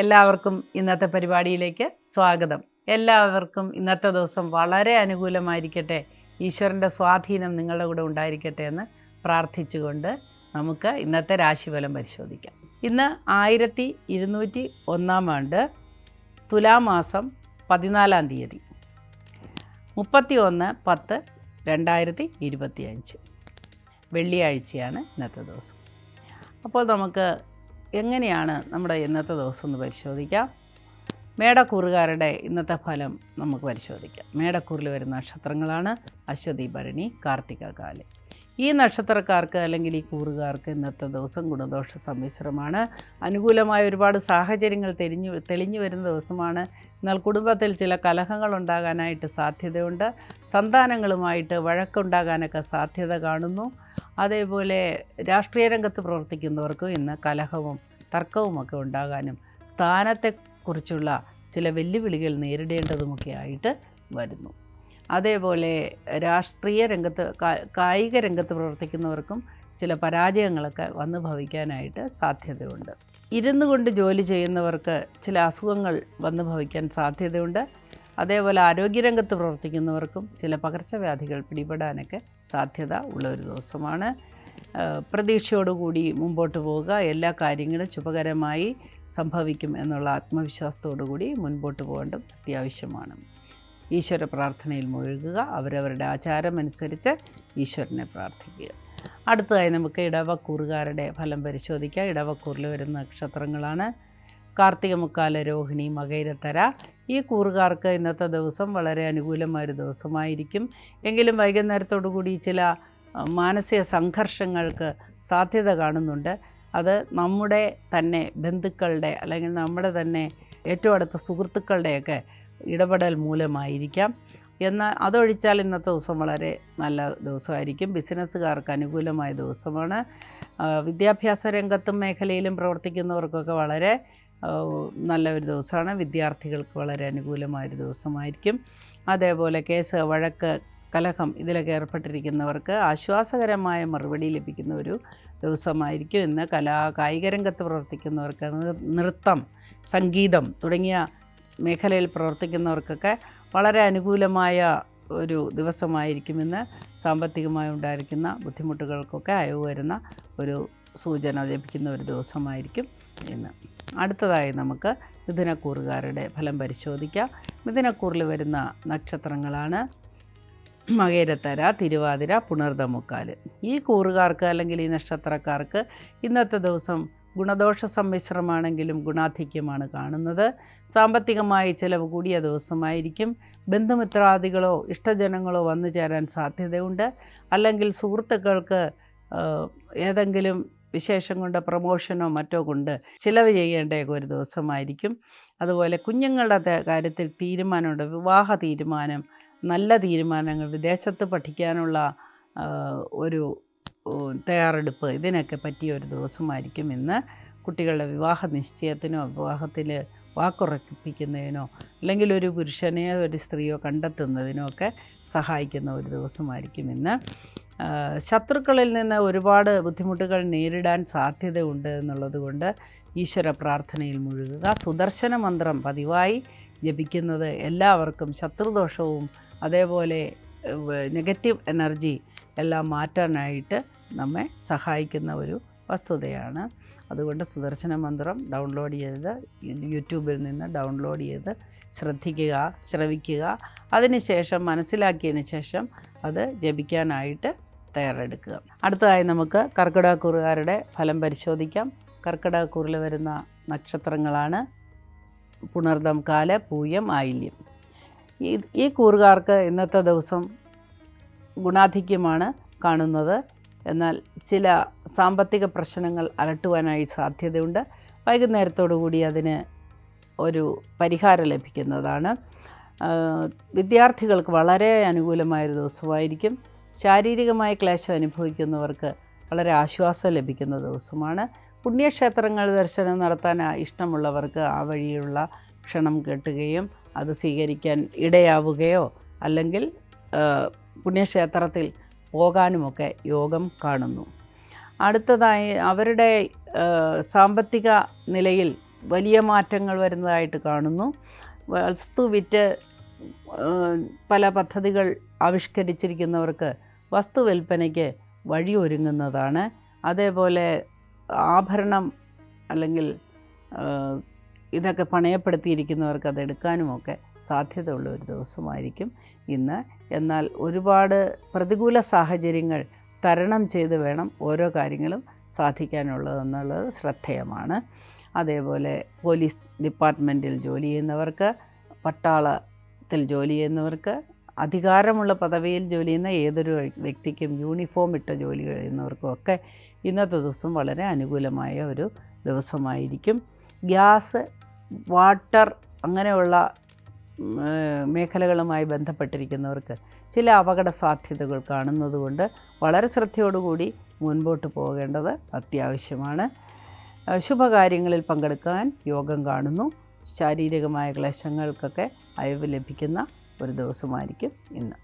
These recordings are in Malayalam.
എല്ലാവർക്കും ഇന്നത്തെ പരിപാടിയിലേക്ക് സ്വാഗതം. എല്ലാവർക്കും ഇന്നത്തെ ദിവസം വളരെ അനുകൂലമായിരിക്കട്ടെ. ഈശ്വരന്റെ സ്വാധീനം നിങ്ങളുടെ കൂടെ ഉണ്ടായിരിക്കട്ടെ എന്ന് പ്രാർത്ഥിച്ചുകൊണ്ട് നമുക്ക് ഇന്നത്തെ രാശിഫലം പരിശോധിക്കാം. ഇന്ന് ആയിരത്തി ഇരുന്നൂറ്റി ഒന്നാം ആണ്ട് തുലാമാസം പതിനാലാം തീയതി. മുപ്പത്തി ഒന്ന് പത്ത് രണ്ടായിരത്തി ഇരുപത്തി അഞ്ച് വെള്ളിയാഴ്ചയാണ് ഇന്നത്തെ ദിവസം. അപ്പോൾ നമുക്ക് എങ്ങനെയാണ് നമ്മുടെ ഇന്നത്തെ ദിവസം ഒന്ന് പരിശോധിക്കാം. മേടക്കൂറുകാരുടെ ഇന്നത്തെ ഫലം നമുക്ക് പരിശോധിക്കാം. മേടക്കൂറിൽ വരുന്ന നക്ഷത്രങ്ങളാണ് അശ്വതി ഭരണി കാർത്തിക കാൽ ഈ നക്ഷത്രക്കാർക്ക് അല്ലെങ്കിൽ ഈ കൂറുകാർക്ക് ഇന്നത്തെ ദിവസം ഗുണദോഷ സമ്മിശ്രമാണ്. അനുകൂലമായ ഒരുപാട് സാഹചര്യങ്ങൾ തെളിഞ്ഞു തെളിഞ്ഞു വരുന്ന ദിവസമാണ് എന്നാൽ കുടുംബത്തിൽ ചില കലഹങ്ങൾ ഉണ്ടാകാനായിട്ട് സാധ്യതയുണ്ട്. സന്താനങ്ങളുമായിട്ട് വഴക്കുണ്ടാകാനൊക്കെ സാധ്യത കാണുന്നു. അതേപോലെ രാഷ്ട്രീയ രംഗത്ത് പ്രവർത്തിക്കുന്നവർക്കും ഇന്ന് കലഹവും തർക്കവുമൊക്കെ ഉണ്ടാകാനും സ്ഥാനത്തെക്കുറിച്ചുള്ള ചില വെല്ലുവിളികൾ നേരിടേണ്ടതുമൊക്കെ ആയിട്ട് വരുന്നു. അതേപോലെ രാഷ്ട്രീയ രംഗത്ത് കായിക രംഗത്ത് പ്രവർത്തിക്കുന്നവർക്കും ചില പരാജയങ്ങളൊക്കെ വന്നു ഭവിക്കാനായിട്ട് സാധ്യതയുണ്ട്. ഇരുന്നു കൊണ്ട് ജോലി ചെയ്യുന്നവർക്ക് ചില അസുഖങ്ങൾ വന്നു ഭവിക്കാൻ സാധ്യതയുണ്ട്. അതേപോലെ ആരോഗ്യരംഗത്ത് പ്രവർത്തിക്കുന്നവർക്കും ചില പകർച്ചവ്യാധികൾ പിടിപെടാനൊക്കെ സാധ്യത ഉള്ള ഒരു ദിവസമാണ്. പ്രതീക്ഷയോടുകൂടി മുമ്പോട്ട് പോവുക. എല്ലാ കാര്യങ്ങളും ശുഭകരമായി സംഭവിക്കും എന്നുള്ള ആത്മവിശ്വാസത്തോടു കൂടി മുൻപോട്ട് പോകേണ്ടത് അത്യാവശ്യമാണ്. ഈശ്വര പ്രാർത്ഥനയിൽ മുഴുകുക അവരവരുടെ ആചാരമനുസരിച്ച് ഈശ്വരനെ പ്രാർത്ഥിക്കുക. അടുത്തതായി നമുക്ക് ഇടവക്കൂറുകാരുടെ ഫലം പരിശോധിക്കാം. ഇടവക്കൂറിൽ വരുന്ന നക്ഷത്രങ്ങളാണ് കാർത്തിക മുക്കാല രോഹിണി മകൈരത്തര. ഈ കൂറുകാർക്ക് ഇന്നത്തെ ദിവസം വളരെ അനുകൂലമായൊരു ദിവസമായിരിക്കും. എങ്കിലും വൈകുന്നേരത്തോടു കൂടി ചില മാനസിക സംഘർഷങ്ങൾക്ക് സാധ്യത കാണുന്നുണ്ട്. അത് നമ്മുടെ തന്നെ ബന്ധുക്കളുടെ അല്ലെങ്കിൽ നമ്മുടെ തന്നെ ഏറ്റവും അടുത്ത സുഹൃത്തുക്കളുടെയൊക്കെ ഇടപെടൽ മൂലമായിരിക്കാം. എന്നാൽ അതൊഴിച്ചാൽ ഇന്നത്തെ ദിവസം വളരെ നല്ല ദിവസമായിരിക്കും. ബിസിനസ്സുകാർക്ക് അനുകൂലമായ ദിവസമാണ്. വിദ്യാഭ്യാസ രംഗത്തും മേഖലയിലും പ്രവർത്തിക്കുന്നവർക്കൊക്കെ വളരെ നല്ല ഒരു ദിവസമാണ്. വിദ്യാർത്ഥികൾക്ക് വളരെ അനുകൂലമായൊരു ദിവസമായിരിക്കും. അതേപോലെ കേസ് വഴക്ക് കലഹം ഇതിലൊക്കെ ഏർപ്പെട്ടിരിക്കുന്നവർക്ക് ആശ്വാസകരമായ മറുപടി ലഭിക്കുന്ന ഒരു ദിവസമായിരിക്കും. ഇന്ന് കലാ കായിക രംഗത്ത് പ്രവർത്തിക്കുന്നവർക്ക് നൃത്തം സംഗീതം തുടങ്ങിയ മേഖലയിൽ പ്രവർത്തിക്കുന്നവർക്കൊക്കെ വളരെ അനുകൂലമായ ഒരു ദിവസമായിരിക്കുമെന്ന് സാമ്പത്തികമായി ഉണ്ടായിരിക്കുന്ന ബുദ്ധിമുട്ടുകൾക്കൊക്കെ അയവ് വരുന്ന ഒരു സൂചന ലഭിക്കുന്ന ഒരു ദിവസമായിരിക്കും ഇന്ന്. അടുത്തതായി നമുക്ക് മിഥുനക്കൂറുകാരുടെ ഫലം പരിശോധിക്കാം. മിഥുനക്കൂറിൽ വരുന്ന നക്ഷത്രങ്ങളാണ് മകേരത്തര തിരുവാതിര പുണർദമുക്കാൽ ഈ കൂറുകാർക്ക് അല്ലെങ്കിൽ ഈ നക്ഷത്രക്കാർക്ക് ഇന്നത്തെ ദിവസം ഗുണദോഷ സമ്മിശ്രമാണെങ്കിലും ഗുണാധിക്യമാണ് കാണുന്നത്. സാമ്പത്തികമായി ചിലവ് കൂടിയ ദിവസമായിരിക്കും. ബന്ധുമിത്രാദികളോ ഇഷ്ടജനങ്ങളോ വന്നു ചേരാൻ സാധ്യതയുണ്ട്. അല്ലെങ്കിൽ സുഹൃത്തുക്കൾക്ക് ഏതെങ്കിലും വിശേഷം കൊണ്ട് പ്രമോഷനോ മറ്റോ കൊണ്ട് ചിലവ് ചെയ്യേണ്ട ഒരു ദിവസമായിരിക്കും. അതുപോലെ കുഞ്ഞുങ്ങളുടെ കാര്യത്തിൽ തീരുമാനമുണ്ട്. വിവാഹ തീരുമാനം നല്ല തീരുമാനങ്ങൾ വിദേശത്ത് പഠിക്കാനുള്ള ഒരു തയ്യാറെടുപ്പ് ഇതിനൊക്കെ പറ്റിയ ഒരു ദിവസമായിരിക്കും ഇന്ന്. കുട്ടികളുടെ വിവാഹ നിശ്ചയത്തിനോ വിവാഹത്തിൽ വാക്കുറപ്പിക്കുന്നതിനോ അല്ലെങ്കിൽ ഒരു പുരുഷനെയോ ഒരു സ്ത്രീയോ കണ്ടെത്തുന്നതിനോ ഒക്കെ സഹായിക്കുന്ന ഒരു ദിവസമായിരിക്കും ഇന്ന്. ശത്രുക്കളിൽ നിന്ന് ഒരുപാട് ബുദ്ധിമുട്ടുകൾ നേരിടാൻ സാധ്യതയുണ്ട് എന്നുള്ളത് കൊണ്ട് ഈശ്വര പ്രാർത്ഥനയിൽ മുഴുകുക. സുദർശന മന്ത്രം പതിവായി ജപിക്കുന്നത് എല്ലാവർക്കും ശത്രുദോഷവും അതേപോലെ നെഗറ്റീവ് എനർജി എല്ലാം മാറ്റാനായിട്ട് നമ്മെ സഹായിക്കുന്ന ഒരു വസ്തുതയാണ്. അതുകൊണ്ട് സുദർശന മന്ത്രം ഡൗൺലോഡ് ചെയ്ത് യൂട്യൂബിൽ നിന്ന് ഡൗൺലോഡ് ചെയ്ത് ശ്രദ്ധിക്കുക ശ്രവിക്കുക. അതിനുശേഷം മനസ്സിലാക്കിയതിന് ശേഷം അത് ജപിക്കാനായിട്ട് തയ്യാറെടുക്കുക. അടുത്തതായി നമുക്ക് കർക്കിടകക്കൂറുകാരുടെ ഫലം പരിശോധിക്കാം. കർക്കിടകക്കൂറിൽ വരുന്ന നക്ഷത്രങ്ങളാണ് പുണർദം കാല പൂയം ആയില്യം. ഈ ഈ കൂറുകാർക്ക് ഇന്നത്തെ ദിവസം ഗുണാധിക്യമാണ് കാണുന്നത്. എന്നാൽ ചില സാമ്പത്തിക പ്രശ്നങ്ങൾ അലട്ടുവാനായി സാധ്യതയുണ്ട്. വൈകുന്നേരത്തോടു കൂടി അതിന് ഒരു പരിഹാരം ലഭിക്കുന്നതാണ്. വിദ്യാർത്ഥികൾക്ക് വളരെ അനുകൂലമായൊരു ദിവസമായിരിക്കും. ശാരീരികമായ ക്ലേശം അനുഭവിക്കുന്നവർക്ക് വളരെ ആശ്വാസം ലഭിക്കുന്ന ദിവസമാണ്. പുണ്യക്ഷേത്രങ്ങൾ ദർശനം നടത്താൻ ഇഷ്ടമുള്ളവർക്ക് ആ വഴിയുള്ള ക്ഷണം കേട്ടുകയും അത് സ്വീകരിക്കാൻ ഇടയാവുകയോ അല്ലെങ്കിൽ പുണ്യക്ഷേത്രത്തിൽ പോകാനുമൊക്കെ യോഗം കാണുന്നു. അടുത്തതായി അവരുടെ സാമ്പത്തിക നിലയിൽ വലിയ മാറ്റങ്ങൾ വരുന്നതായിട്ട് കാണുന്നു. വസ്തു വിറ്റ് പല പദ്ധതികൾ ആവിഷ്കരിച്ചിരിക്കുന്നവർക്ക് വസ്തു വിൽപ്പനയ്ക്ക് വഴിയൊരുങ്ങുന്നതാണ്. അതേപോലെ ആഭരണം അല്ലെങ്കിൽ ഇതൊക്കെ പണയപ്പെടുത്തിയിരിക്കുന്നവർക്ക് അതെടുക്കാനുമൊക്കെ സാധ്യതയുള്ള ഒരു ദിവസമായിരിക്കും ഇന്ന്. എന്നാൽ ഒരുപാട് പ്രതികൂല സാഹചര്യങ്ങൾ തരണം ചെയ്ത് വേണം ഓരോ കാര്യങ്ങളും സാധിക്കാനുള്ളതെന്നുള്ളത് ശ്രദ്ധേയമാണ്. അതേപോലെ പോലീസ് ഡിപ്പാർട്ട്മെന്റിൽ ജോലി ചെയ്യുന്നവർക്ക് പട്ടാളത്തിൽ ജോലി ചെയ്യുന്നവർക്ക് അധികാരമുള്ള പദവിയിൽ ജോലി ചെയ്യുന്ന ഏതൊരു വ്യക്തിക്കും യൂണിഫോം ഇട്ട ജോലി ചെയ്യുന്നവർക്കും ഒക്കെ ഇന്നത്തെ ദിവസം വളരെ അനുകൂലമായ ഒരു ദിവസമായിരിക്കും. ഗ്യാസ് വാട്ടർ അങ്ങനെയുള്ള മേഖലകളുമായി ബന്ധപ്പെട്ടിരിക്കുന്നവർക്ക് ചില അപകട സാധ്യതകൾ കാണുന്നതുകൊണ്ട് വളരെ ശ്രദ്ധയോടുകൂടി മുൻപോട്ട് പോകേണ്ടത് അത്യാവശ്യമാണ്. ശുഭകാര്യങ്ങളിൽ പങ്കെടുക്കാൻ യോഗം കാണുന്നു. ശാരീരികമായ ക്ലേശങ്ങൾക്കൊക്കെ അയവ് ലഭിക്കുന്ന ഒരു ദിവസമായിരിക്കും ഇന്ന്.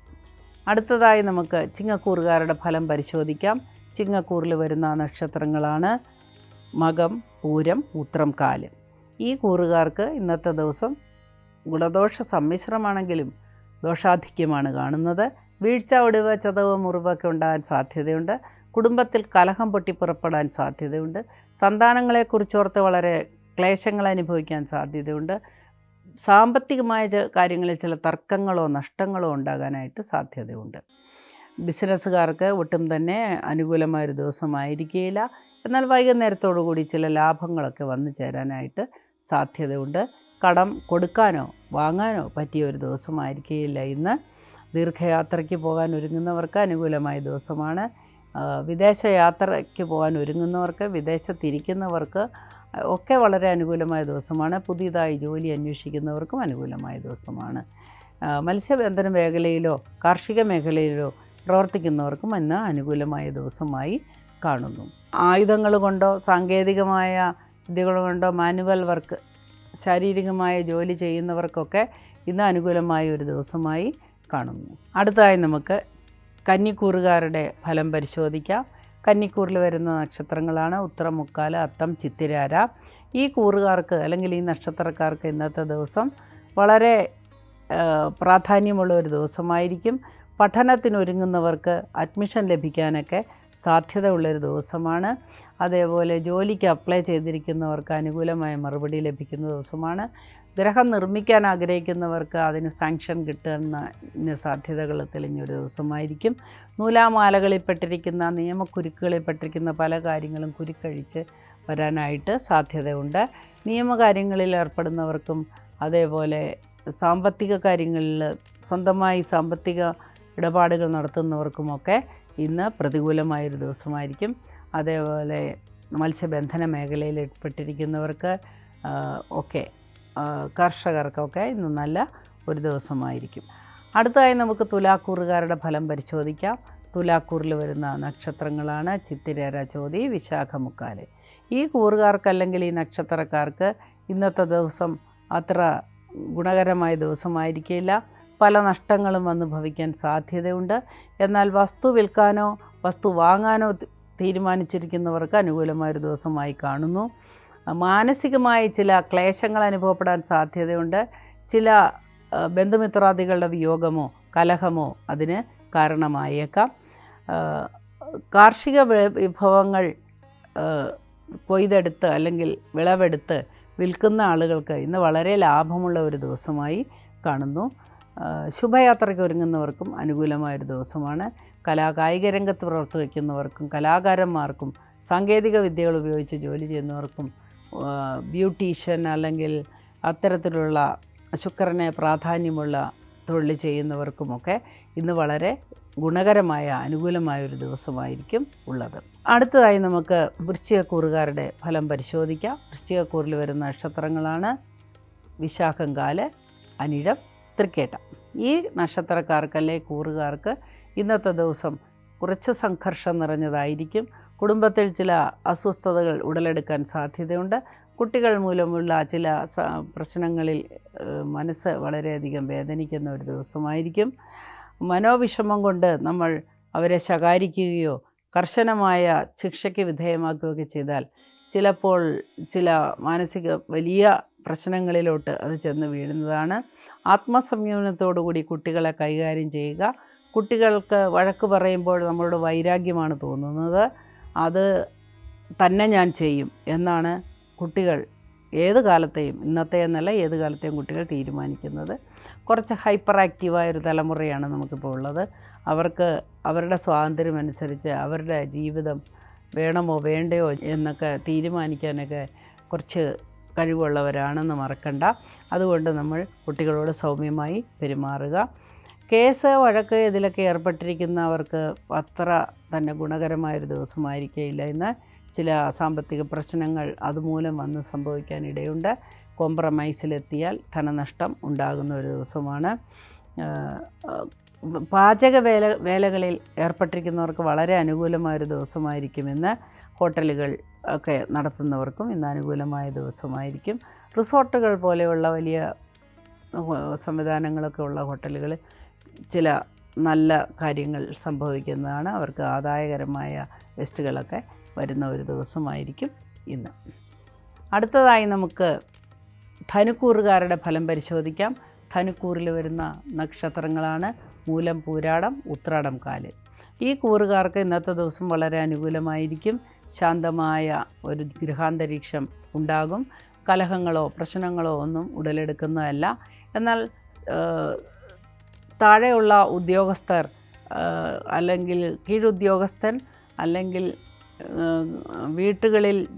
അടുത്തതായി നമുക്ക് ചിങ്ങക്കൂറുകാരുടെ ഫലം പരിശോധിക്കാം. ചിങ്ങക്കൂറിൽ വരുന്ന നക്ഷത്രങ്ങളാണ് മകം പൂരം ഉത്രം കാൽ. ഈ കൂറുകാർക്ക് ഇന്നത്തെ ദിവസം ഗുണദോഷ സമ്മിശ്രമാണെങ്കിലും ദോഷാധിക്യമാണ് കാണുന്നത്. വീഴ്ച ഒടിവ് ചതവ് മുറിവൊക്കെ ഉണ്ടാകാൻ സാധ്യതയുണ്ട്. കുടുംബത്തിൽ കലഹം പൊട്ടിപ്പുറപ്പെടാൻ സാധ്യതയുണ്ട്. സന്താനങ്ങളെക്കുറിച്ചോർത്ത് വളരെ ക്ലേശങ്ങൾ അനുഭവിക്കാൻ സാധ്യതയുണ്ട്. സാമ്പത്തികമായ കാര്യങ്ങളിൽ ചില തർക്കങ്ങളോ നഷ്ടങ്ങളോ ഉണ്ടാകാനായിട്ട് സാധ്യതയുണ്ട്. ബിസിനസ്സുകാർക്ക് ഒട്ടും തന്നെ അനുകൂലമായൊരു ദിവസമായിരിക്കുകയില്ല എന്നാൽ വൈകുന്നേരത്തോടു കൂടി ചില ലാഭങ്ങളൊക്കെ വന്നു ചേരാനായിട്ട് സാധ്യതയുണ്ട്. കടം കൊടുക്കാനോ വാങ്ങാനോ പറ്റിയ ഒരു ദിവസമായിരിക്കുകയില്ല. ഇന്ന് ദീർഘയാത്രയ്ക്ക് പോകാൻ ഒരുങ്ങുന്നവർക്ക് അനുകൂലമായ ദിവസമാണ്. വിദേശ യാത്രയ്ക്ക് പോകാൻ ഒരുങ്ങുന്നവർക്ക് വിദേശത്തിരിക്കുന്നവർക്ക് ഒക്കെ വളരെ അനുകൂലമായ ദിവസമാണ്. പുതിയതായി ജോലി അന്വേഷിക്കുന്നവർക്കും അനുകൂലമായ ദിവസമാണ്. മത്സ്യബന്ധന മേഖലയിലോ കാർഷിക മേഖലയിലോ പ്രവർത്തിക്കുന്നവർക്കും ഇന്ന് അനുകൂലമായ ദിവസമായി കാണുന്നു. ആയുധങ്ങൾ കൊണ്ടോ സാങ്കേതികമായ വിദ്യകൾ കൊണ്ടോ മാനുവൽ വർക്ക് ശാരീരികമായ ജോലി ചെയ്യുന്നവർക്കൊക്കെ ഇന്ന് അനുകൂലമായ ഒരു ദിവസമായി കാണുന്നു. അടുത്തതായി നമുക്ക് കന്നിക്കൂറുകാരുടെ ഫലം പരിശോധിക്കാം. കന്നിക്കൂറിൽ വരുന്ന നക്ഷത്രങ്ങളാണ് ഉത്തരം മുക്കാൽ അത്തം ചിത്തിരാര. ഈ കൂറുകാർക്ക് അല്ലെങ്കിൽ ഈ നക്ഷത്രക്കാർക്ക് ഇന്നത്തെ ദിവസം വളരെ പ്രാധാന്യമുള്ള ഒരു ദിവസമായിരിക്കും. പഠനത്തിനൊരുങ്ങുന്നവർക്ക് അഡ്മിഷൻ ലഭിക്കാനൊക്കെ സാധ്യതയുള്ളൊരു ദിവസമാണ്. അതേപോലെ ജോലിക്ക് അപ്ലൈ ചെയ്തിരിക്കുന്നവർക്ക് അനുകൂലമായ മറുപടി ലഭിക്കുന്ന ദിവസമാണ്. ഗ്രഹം നിർമ്മിക്കാൻ ആഗ്രഹിക്കുന്നവർക്ക് അതിന് സാങ്ഷൻ കിട്ടുന്ന സാധ്യതകൾ തെളിഞ്ഞൊരു ദിവസമായിരിക്കും. നൂലാമാലകളിൽ പെട്ടിരിക്കുന്ന നിയമക്കുരുക്കുകളിൽ പെട്ടിരിക്കുന്ന പല കാര്യങ്ങളും കുരുക്കഴിച്ച് വരാനായിട്ട് സാധ്യതയുണ്ട്. നിയമകാര്യങ്ങളിൽ ഏർപ്പെടുന്നവർക്കും അതേപോലെ സാമ്പത്തിക കാര്യങ്ങളിൽ സ്വന്തമായി സാമ്പത്തിക ഇടപാടുകൾ നടത്തുന്നവർക്കുമൊക്കെ ഇന്ന് പ്രതികൂലമായൊരു ദിവസമായിരിക്കും. അതേപോലെ മത്സ്യബന്ധന മേഖലയിൽ ഏർപ്പെട്ടിരിക്കുന്നവർക്ക് ഒക്കെ കർഷകർക്കൊക്കെ ഇന്ന് നല്ല ഒരു ദിവസമായിരിക്കും. അടുത്തതായി നമുക്ക് തുലാക്കൂറുകാരുടെ ഫലം പരിശോധിക്കാം. തുലാക്കൂറിൽ വരുന്ന നക്ഷത്രങ്ങളാണ് ചിത്തിരേര ചോതി വിശാഖമുക്കാൽ. ഈ കൂറുകാർക്ക് അല്ലെങ്കിൽ ഈ നക്ഷത്രക്കാർക്ക് ഇന്നത്തെ ദിവസം അത്ര ഗുണകരമായ ദിവസമായിരിക്കില്ല പല നഷ്ടങ്ങളും വന്ന് ഭവിക്കാൻ സാധ്യതയുണ്ട്. എന്നാൽ വസ്തു വിൽക്കാനോ വസ്തു വാങ്ങാനോ തീരുമാനിച്ചിരിക്കുന്നവർക്ക് അനുകൂലമായൊരു ദിവസമായി കാണുന്നു. മാനസികമായ ചില ക്ലേശങ്ങൾ അനുഭവപ്പെടാൻ സാധ്യതയുണ്ട്. ചില ബന്ധുമിത്രാദികളുടെ വിയോഗമോ കലഹമോ അതിന് കാരണമായേക്കാം. കാർഷിക വിഭവങ്ങൾ കൊയ്തെടുത്ത് അല്ലെങ്കിൽ വിളവെടുത്ത് വിൽക്കുന്ന ആളുകൾക്ക് ഇന്ന് വളരെ ലാഭമുള്ള ഒരു ദിവസമായി കാണുന്നു. ശുഭയാത്രയ്ക്ക് ഒരുങ്ങുന്നവർക്കും അനുകൂലമായൊരു ദിവസമാണ്. കലാ കായിക രംഗത്ത് പ്രവർത്തിക്കുന്നവർക്കും കലാകാരന്മാർക്കും സാങ്കേതിക വിദ്യകൾ ഉപയോഗിച്ച് ജോലി ചെയ്യുന്നവർക്കും ബ്യൂട്ടീഷ്യൻ അല്ലെങ്കിൽ അത്തരത്തിലുള്ള ശുക്രനെ പ്രാധാന്യമുള്ള തൊഴിൽ ചെയ്യുന്നവർക്കുമൊക്കെ ഇന്ന് വളരെ ഗുണകരമായ അനുകൂലമായ ഒരു ദിവസമായിരിക്കും ഉള്ളത്. അടുത്തതായി നമുക്ക് വൃശ്ചികക്കൂറുകാരുടെ ഫലം പരിശോധിക്കാം. വൃശ്ചികക്കൂറിൽ വരുന്ന നക്ഷത്രങ്ങളാണ് വിശാഖങ്കാൽ അനിഴം തൃക്കേട്ട ഈ നക്ഷത്രക്കാർക്ക് അല്ലെ കൂറുകാർക്ക് ഇന്നത്തെ ദിവസം കുറച്ച് സംഘർഷം നിറഞ്ഞതായിരിക്കും. കുടുംബത്തിൽ ചില അസ്വസ്ഥതകൾ ഉടലെടുക്കാൻ സാധ്യതയുണ്ട്. കുട്ടികൾ മൂലമുള്ള ചില പ്രശ്നങ്ങളിൽ മനസ്സ് വളരെയധികം വേദനിക്കുന്ന ഒരു ദിവസമായിരിക്കും. മനോവിഷമം കൊണ്ട് നമ്മൾ അവരെ ശകാരിക്കുകയോ കർശനമായ ശിക്ഷയ്ക്ക് വിധേയമാക്കുകയൊക്കെ ചെയ്താൽ ചിലപ്പോൾ ചില മാനസിക വലിയ പ്രശ്നങ്ങളിലോട്ട് അത് ചെന്ന് വീഴുന്നതാണ്. ആത്മസംയമനത്തോടുകൂടി കുട്ടികളെ കൈകാര്യം ചെയ്യുക. കുട്ടികൾക്ക് വഴക്ക് പറയുമ്പോൾ നമ്മളോട് വൈരാഗ്യമാണ് തോന്നുന്നത്. അത് തന്നെ ഞാൻ ചെയ്യും എന്നാണ് കുട്ടികൾ ഏത് കാലത്തെയും ഇന്നത്തെ എന്നല്ല ഏത് കാലത്തെയും കുട്ടികൾ തീരുമാനിക്കുന്നത്. കുറച്ച് ഹൈപ്പർ ആക്റ്റീവായ ഒരു തലമുറയാണ് നമുക്കിപ്പോൾ ഉള്ളത്. അവർക്ക് അവരുടെ സ്വാതന്ത്ര്യം അനുസരിച്ച് അവരുടെ ജീവിതം വേണമോ വേണ്ടയോ എന്നൊക്കെ തീരുമാനിക്കാനൊക്കെ കുറച്ച് കഴിവുള്ളവരാണെന്ന് മറക്കണ്ട. അതുകൊണ്ട് നമ്മൾ കുട്ടികളോട് സൗമ്യമായി പെരുമാറുക. കേസ് വഴക്ക് ഇതിലൊക്കെ ഏർപ്പെട്ടിരിക്കുന്നവർക്ക് അത്ര തന്നെ ഗുണകരമായൊരു ദിവസമായിരിക്കില്ല ഇന്ന് ചില സാമ്പത്തിക പ്രശ്നങ്ങൾ അതുമൂലം വന്ന് സംഭവിക്കാനിടയുണ്ട്. കോംപ്രമൈസിലെത്തിയാൽ ധനനഷ്ടം ഉണ്ടാകുന്ന ഒരു ദിവസമാണ്. പാചക വേല വേലകളിൽ ഏർപ്പെട്ടിരിക്കുന്നവർക്ക് വളരെ അനുകൂലമായൊരു ദിവസമായിരിക്കുമെന്ന് ഹോട്ടലുകൾ ഒക്കെ നടത്തുന്നവർക്കും ഇന്ന് അനുകൂലമായ ദിവസമായിരിക്കും. റിസോർട്ടുകൾ പോലെയുള്ള വലിയ സംവിധാനങ്ങളൊക്കെ ഉള്ള ഹോട്ടലുകൾ ചില നല്ല കാര്യങ്ങൾ സംഭവിക്കുന്നതാണ്. അവർക്ക് ആദായകരമായ വെസ്റ്റുകളൊക്കെ വരുന്ന ഒരു ദിവസമായിരിക്കും ഇന്ന്. അടുത്തതായി നമുക്ക് ധനുക്കൂറുകാരുടെ ഫലം പരിശോധിക്കാം. ധനുക്കൂറിൽ വരുന്ന നക്ഷത്രങ്ങളാണ് മൂലം പൂരാടം ഉത്രാടം കാൽ. ഈ കൂറുകാർക്ക് ഇന്നത്തെ ദിവസം വളരെ അനുകൂലമായിരിക്കും. ശാന്തമായ ഒരു ഗൃഹാന്തരീക്ഷം ഉണ്ടാകും. കലഹങ്ങളോ പ്രശ്നങ്ങളോ ഒന്നും ഉടലെടുക്കുന്നതല്ല. എന്നാൽ താഴെയുള്ള ഉദ്യോഗസ്ഥർ അല്ലെങ്കിൽ കീഴുദ്യോഗസ്ഥൻ അല്ലെങ്കിൽ വീട്ടുകളിൽ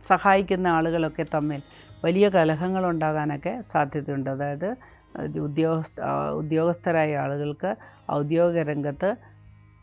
സഹായിക്കുന്ന ആളുകളൊക്കെ തമ്മിൽ വലിയ കലഹങ്ങൾ ഉണ്ടാകാനൊക്കെ സാധ്യതയുണ്ട്. അതായത് ഉദ്യോഗസ്ഥ ഉദ്യോഗസ്ഥരായ ആളുകൾക്ക് ഔദ്യോഗിക രംഗത്ത്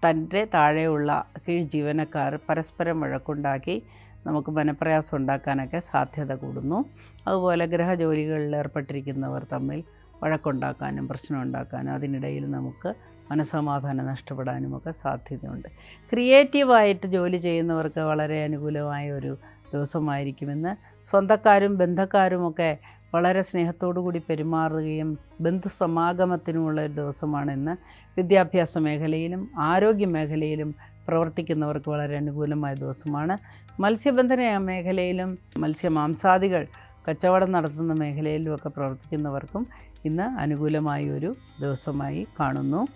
തന്റെ താഴെയുള്ള കീഴ് ജീവനക്കാർ പരസ്പരം വഴക്കുണ്ടാക്കി നമുക്ക് മനപ്രയാസം ഉണ്ടാക്കാനൊക്കെ സാധ്യത കൂടുന്നു. അതുപോലെ ഗ്രഹജോലികളിൽ ഏർപ്പെട്ടിരിക്കുന്നവർ തമ്മിൽ വഴക്കുണ്ടാക്കാനും പ്രശ്നം ഉണ്ടാക്കാനും അതിനിടയിൽ നമുക്ക് മനസ്സമാധാനം നഷ്ടപ്പെടാനുമൊക്കെ സാധ്യതയുണ്ട്. ക്രിയേറ്റീവായിട്ട് ജോലി ചെയ്യുന്നവർക്ക് വളരെ അനുകൂലമായ ഒരു ദിവസമായിരിക്കുമെന്ന് സ്വന്തക്കാരും ബന്ധക്കാരുമൊക്കെ വളരെ സ്നേഹത്തോടു കൂടി പെരുമാറുകയും ബന്ധുസമാഗമത്തിനുമുള്ള ഒരു ദിവസമാണ് ഇന്ന്. വിദ്യാഭ്യാസ മേഖലയിലും ആരോഗ്യ മേഖലയിലും പ്രവർത്തിക്കുന്നവർക്ക് വളരെ അനുകൂലമായ ദിവസമാണ്. മത്സ്യബന്ധന മേഖലയിലും മത്സ്യമാംസാദികൾ കച്ചവടം നടത്തുന്ന മേഖലയിലുമൊക്കെ പ്രവർത്തിക്കുന്നവർക്കും ഇന്ന് അനുകൂലമായ ഒരു ദിവസമായി കാണുന്നു.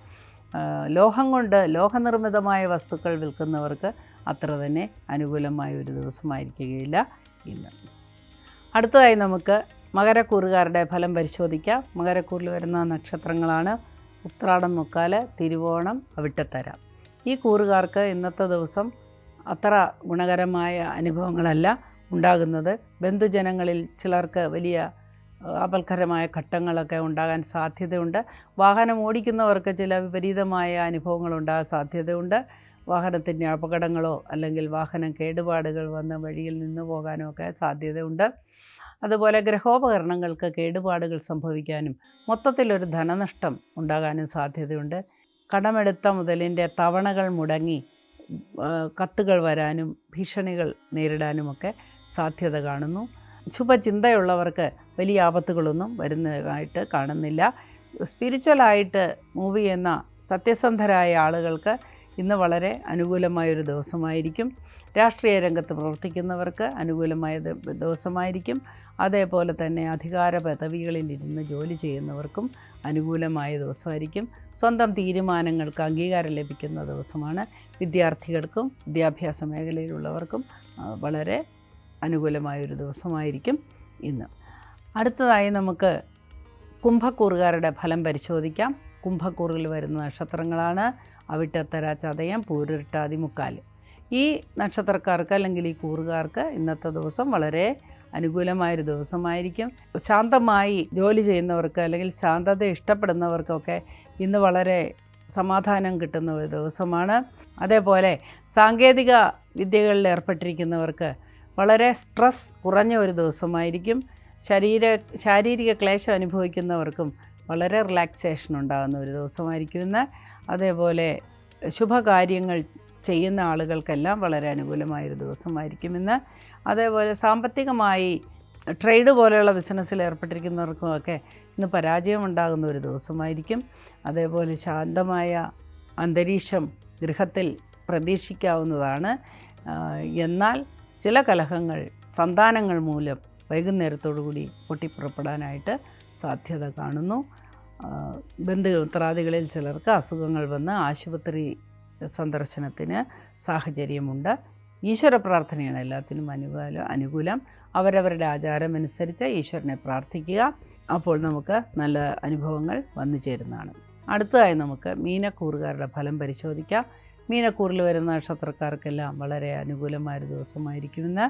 ലോഹം കൊണ്ട് ലോഹനിർമ്മിതമായ വസ്തുക്കൾ വിൽക്കുന്നവർക്ക് അത്ര തന്നെ അനുകൂലമായ ഒരു ദിവസമായിരിക്കുകയില്ല ഇന്ന്. അടുത്തതായി നമുക്ക് മകരക്കൂറുകാരുടെ ഫലം പരിശോധിക്കാം. മകരക്കൂറിൽ വരുന്ന നക്ഷത്രങ്ങളാണ് ഉത്രാടം മുക്കാൽ തിരുവോണം അവിട്ടത്തര. ഈ കൂറുകാർക്ക് ഇന്നത്തെ ദിവസം അത്ര ഗുണകരമായ അനുഭവങ്ങളല്ല ഉണ്ടാകുന്നത്. ബന്ധുജനങ്ങളിൽ ചിലർക്ക് വലിയ അപൽക്കരമായ ഘട്ടങ്ങളൊക്കെ ഉണ്ടാകാൻ സാധ്യതയുണ്ട്. വാഹനം ഓടിക്കുന്നവർക്ക് ചില വിപരീതമായ അനുഭവങ്ങൾ ഉണ്ടാകാൻ സാധ്യതയുണ്ട്. വാഹനത്തിന്റെ അപകടങ്ങളോ അല്ലെങ്കിൽ വാഹനം കേടുപാടുകൾ വന്ന വഴിയിൽ നിന്ന് പോകാനോ ഒക്കെ സാധ്യതയുണ്ട്. അതുപോലെ ഗ്രഹോപകരണങ്ങൾക്ക് കേടുപാടുകൾ സംഭവിക്കാനും മൊത്തത്തിലൊരു ധനനഷ്ടം ഉണ്ടാകാനും സാധ്യതയുണ്ട്. കടമെടുത്ത മുതലിന്റെ തവണകൾ മുടങ്ങി കത്തുകൾ വരാനും ഭീഷണികൾ നേരിടാനുമൊക്കെ സാധ്യത കാണുന്നു. ശുഭചിന്തയുള്ളവർക്ക് വലിയ ആപത്തുകളൊന്നും വരുന്നതായിട്ട് കാണുന്നില്ല. സ്പിരിച്വലായിട്ട് മൂവ് ചെയ്യുന്ന സത്യസന്ധരായ ആളുകൾക്ക് ഇന്ന് വളരെ അനുകൂലമായൊരു ദിവസമായിരിക്കും. രാഷ്ട്രീയ രംഗത്ത് പ്രവർത്തിക്കുന്നവർക്ക് അനുകൂലമായ ദിവസമായിരിക്കും. അതേപോലെ തന്നെ അധികാര പദവികളിൽ ഇരുന്ന് ജോലി ചെയ്യുന്നവർക്കും അനുകൂലമായ ദിവസമായിരിക്കും. സ്വന്തം തീരുമാനങ്ങൾക്ക് അംഗീകാരം ലഭിക്കുന്ന ദിവസമാണ്. വിദ്യാർത്ഥികൾക്കും വിദ്യാഭ്യാസ മേഖലയിലുള്ളവർക്കും വളരെ അനുകൂലമായൊരു ദിവസമായിരിക്കും ഇന്ന്. അടുത്തതായി നമുക്ക് കുംഭക്കൂറുകാരുടെ ഫലം പരിശോധിക്കാം. കുംഭക്കൂറിൽ വരുന്ന നക്ഷത്രങ്ങളാണ്. അവിട്ടത്തര ചതയം പൂരുരുട്ടാതി മുക്കാൽ ഈ നക്ഷത്രക്കാർക്ക് അല്ലെങ്കിൽ ഈ കൂറുകാർക്ക് ഇന്നത്തെ ദിവസം വളരെ അനുകൂലമായൊരു ദിവസമായിരിക്കും. ശാന്തമായി ജോലി ചെയ്യുന്നവർക്ക് അല്ലെങ്കിൽ ശാന്തത ഇഷ്ടപ്പെടുന്നവർക്കൊക്കെ ഇന്ന് വളരെ സമാധാനം കിട്ടുന്ന ഒരു ദിവസമാണ്. അതേപോലെ സാങ്കേതിക വിദ്യകളിൽ ഏർപ്പെട്ടിരിക്കുന്നവർക്ക് വളരെ സ്ട്രെസ് കുറഞ്ഞ ഒരു ദിവസമായിരിക്കും. ശരീര ശാരീരിക ക്ലേശം അനുഭവിക്കുന്നവർക്കും വളരെ റിലാക്സേഷൻ ഉണ്ടാകുന്ന ഒരു ദിവസമായിരിക്കും ഇന്ന്. അതേപോലെ ശുഭകാര്യങ്ങൾ ചെയ്യുന്ന ആളുകൾക്കെല്ലാം വളരെ അനുകൂലമായൊരു ദിവസമായിരിക്കും. ഇന്ന് അതേപോലെ സാമ്പത്തികമായി ട്രേഡ് പോലെയുള്ള ബിസിനസ്സിൽ ഏർപ്പെട്ടിരിക്കുന്നവർക്കുമൊക്കെ ഇന്ന് പരാജയം ഉണ്ടാകുന്ന ഒരു ദിവസമായിരിക്കും. അതേപോലെ ശാന്തമായ അന്തരീക്ഷം ഗൃഹത്തിൽ പ്രതീക്ഷിക്കാവുന്നതാണ്. എന്നാൽ ചില കലഹങ്ങൾ സന്താനങ്ങൾ മൂലം വൈകുന്നേരത്തോടുകൂടി പൊട്ടിപ്പുറപ്പെടാനായിട്ട് സാധ്യത കാണുന്നു. ബന്ധുമിത്രാദികളിൽ ചിലർക്ക് അസുഖങ്ങൾ വന്ന് ആശുപത്രി സന്ദർശനത്തിന് സാഹചര്യമുണ്ട്. ഈശ്വര പ്രാർത്ഥനയാണ് എല്ലാത്തിനും അനുകൂല അനുകൂലം. അവരവരുടെ ആചാരമനുസരിച്ച് ഈശ്വരനെ പ്രാർത്ഥിക്കുക. അപ്പോൾ നമുക്ക് നല്ല അനുഭവങ്ങൾ വന്നു ചേരുന്നതാണ്. അടുത്തതായി നമുക്ക് മീനക്കൂറുകാരുടെ ഫലം പരിശോധിക്കാം. മീനക്കൂറിൽ വരുന്ന നക്ഷത്രക്കാർക്കെല്ലാം വളരെ അനുകൂലമായൊരു ദിവസമായിരിക്കുമെന്ന്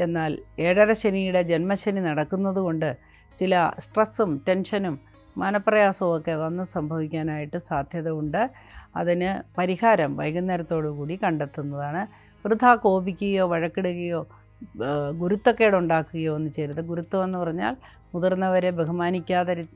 എന്നാൽ ഏഴര ശനിയുടെ ജന്മശനി നടക്കുന്നതുകൊണ്ട് ചില സ്ട്രെസ്സും ടെൻഷനും മനപ്രയാസവും ഒക്കെ വന്ന് സംഭവിക്കാനായിട്ട് സാധ്യത ഉണ്ട് അതിന് പരിഹാരം വൈകുന്നേരത്തോടു കൂടി കണ്ടെത്തുന്നതാണ്. വൃഥാ കോപിക്കുകയോ വഴക്കിടുകയോ ഗുരുത്തക്കേടുണ്ടാക്കുകയോ ഒന്നും ചെയ്യരുത്. ഗുരുത്വം എന്ന് പറഞ്ഞാൽ മുതിർന്നവരെ ബഹുമാനിക്കാതെ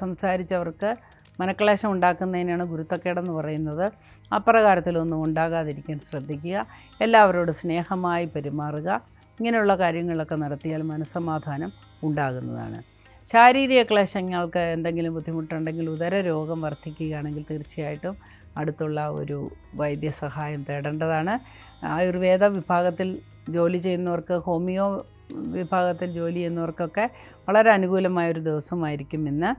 സംസാരിച്ചവർക്ക് മനക്ലേശം ഉണ്ടാക്കുന്നതിനാണ് ഗുരുത്തക്കേടെന്ന് പറയുന്നത്. അപ്രകാരത്തിലൊന്നും ഉണ്ടാകാതിരിക്കാൻ ശ്രദ്ധിക്കുക. എല്ലാവരോടും സ്നേഹമായി പെരുമാറുക. ഇങ്ങനെയുള്ള കാര്യങ്ങളൊക്കെ നടത്തിയാൽ മനസ്സമാധാനം ഉണ്ടാകുന്നതാണ്. ശാരീരിക ക്ലേശങ്ങൾക്ക് എന്തെങ്കിലും ബുദ്ധിമുട്ടുണ്ടെങ്കിൽ ഉദര രോഗം വർദ്ധിക്കുകയാണെങ്കിൽ തീർച്ചയായിട്ടും അടുത്തുള്ള ഒരു വൈദ്യസഹായം തേടേണ്ടതാണ്. ആയുർവേദ വിഭാഗത്തിൽ ജോലി ചെയ്യുന്നവർക്ക് ഹോമിയോ വിഭാഗത്തിൽ ജോലി ചെയ്യുന്നവർക്കൊക്കെ വളരെ അനുകൂലമായൊരു ദിവസമായിരിക്കും ഇന്ന്.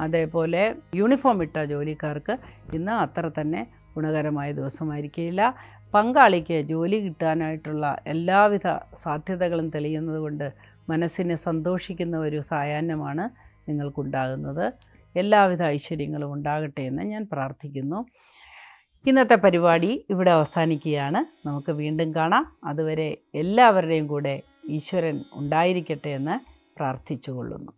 അതേപോലെ യൂണിഫോം ഇട്ട ജോലിക്കാർക്ക് ഇന്ന് അത്ര തന്നെ ഗുണകരമായ ദിവസമായിരിക്കില്ല. പങ്കാളിക്ക് ജോലി കിട്ടാനായിട്ടുള്ള എല്ലാവിധ സാധ്യതകളും തെളിയുന്നത് കൊണ്ട് മനസ്സിനെ സന്തോഷിക്കുന്ന ഒരു സായാഹ്നമാണ് നിങ്ങൾക്കുണ്ടാകുന്നത്. എല്ലാവിധ ഐശ്വര്യങ്ങളും ഉണ്ടാകട്ടെ എന്ന് ഞാൻ പ്രാർത്ഥിക്കുന്നു. ഇന്നത്തെ പരിപാടി ഇവിടെ അവസാനിക്കുകയാണ്. നമുക്ക് വീണ്ടും കാണാം. അതുവരെ എല്ലാവരുടെയും കൂടെ ഈശ്വരൻ ഉണ്ടായിരിക്കട്ടെ എന്ന് പ്രാർത്ഥിച്ചുകൊള്ളുന്നു.